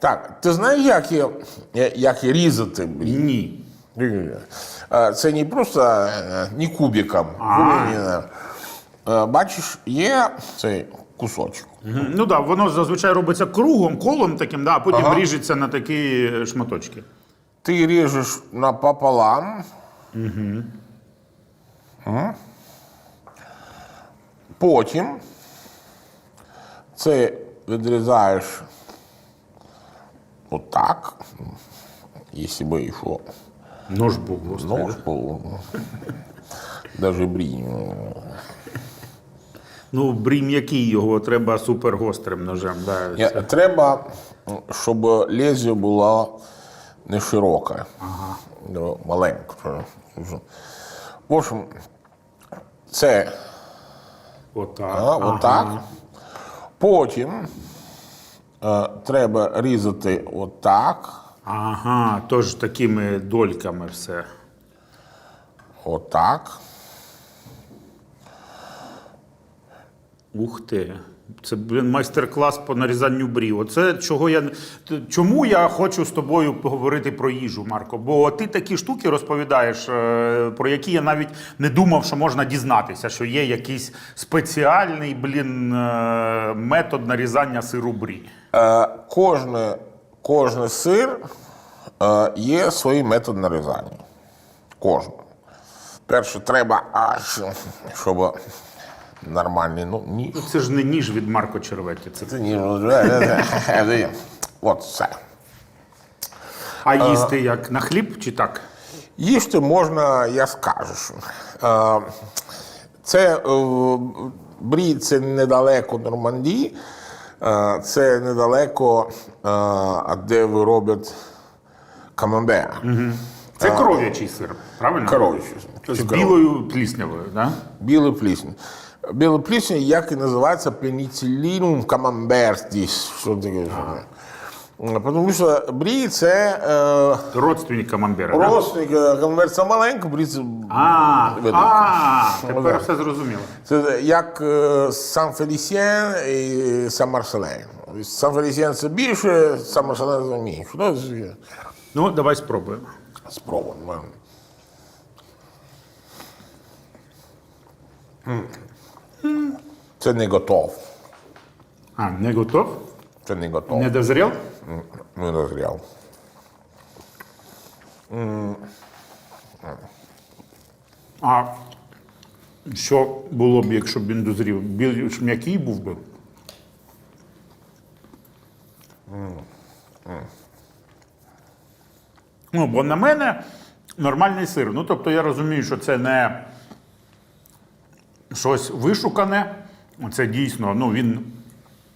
Так, ти знаєш, як, є- як різати? блін? Ні. Це не просто е, не кубиком. Бачиш, є цей кусочок. Ну так, да, воно зазвичай робиться кругом, колом таким, да, а потім Ага. ріжеться на такі е, шматочки. Ти ріжеш напополам. Угу. Потім це відрізаєш отак. Якщо би йшов Нож був гострий. нож, то даже брінь. Ну, брій м'який його треба супергострим ножем. Да. Я- Треба, щоб лезвие було не широке, ага. маленьке. В общем, це Отак. а, отак. Потім е, треба різати отак, Ага, тож такими дольками все. отак. Ух ти. Це блін, майстер-клас по нарізанню брів. Оце чого я чому я хочу з тобою поговорити про їжу, Марко? Бо ти такі штуки розповідаєш, е, про які я навіть не думав, що можна дізнатися, що є якийсь спеціальний блін е, метод нарізання сиру брі. Е, кожне, кожний сир е, є свій метод нарізання. Кожен. Перше, треба аж, щоб нормальний, ну, ніж. Ну, Це ж не ніж від Марко Черветі. Це... Це ніж. От все. А їсти як на хліб чи так? Їсти можна, я скажу. що, е, Це е, брі, це недалеко Нормандії, е, це недалеко, е, де вироблять камамбер. Це коров'ячий сир, правильно? Коров'ячий. З білою пліснявою, так? Да? Білий плісень. Білий плісень, як і називається пеніцилінум камамбертіс. Що таке? Тому що брі це е, Родственник камамбера. да? родственник, е, камамбер це маленький, брі це А, а, тепер все зрозуміло. Це як е, Сан-Фелісіен і Сан-Марселен. Сан-Фелісіен це більше, Сан-Марселен це менше. Ну, Ну, давай спробуємо. Спробуємо. М. Це не готов. А, не готов? Це не готов. Не дозрів? Не дозрів. А що було б, якщо б він дозрів? Більш м'який був би? Ну, бо на мене нормальний сир. Ну, тобто я розумію, що це не щось вишукане. Це дійсно, ну він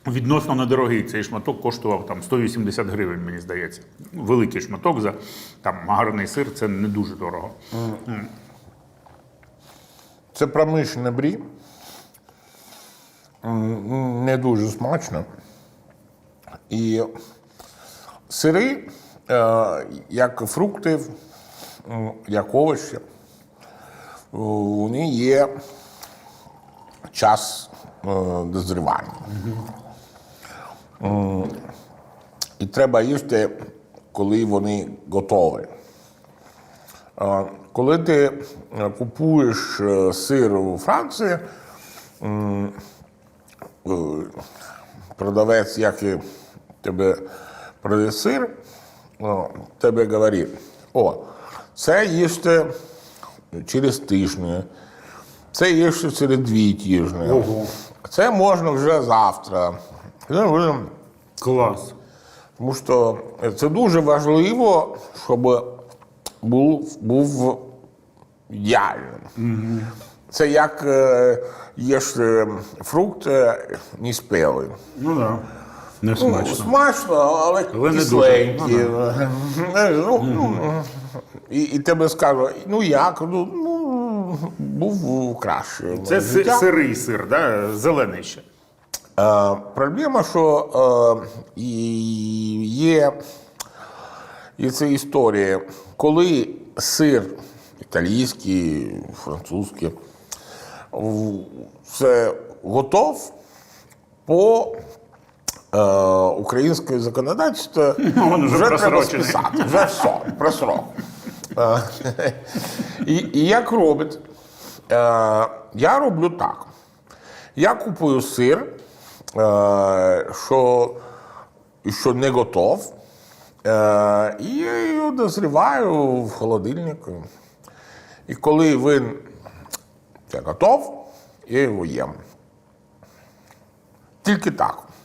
відносно недорогий. Цей шматок коштував там 180 гривень, мені здається. Великий шматок за там гарний сир це не дуже дорого. Це промишлене брі. Не дуже смачно. І сири, е, як фрукти, як овочі, вони є час е, дозрівання. І треба їсти, коли вони готові. Коли ти е, купуєш е, сир у Франції, е, продавець, який тебе продає сир, тебе говорить, о, це їсти через тиждень, це їсти через дві тижні. Це можна вже завтра. Це вже Клас. тому що це дуже важливо, щоб був, був ідеальним. Це як е, їш е, фрукт е, не спелий. Ну так. Да. Не Ну, смачно. смачно, але, Але не кисленький. дуже. Ну, ну, і, і тебе скажуть, ну як? Ну, ну був краще. Це життя. сирий сир, да? зелений ще. Е, проблема, що е, є, є ця історія, коли сир італійський, французький, це готов по е, українське законодавство вже вже треба списати. Вже все, про срок. Е, як робить? Я роблю так. Я купую сир, що, що не готов, і дозріваю в холодильнику. І коли він готов, я його їм. Тільки так.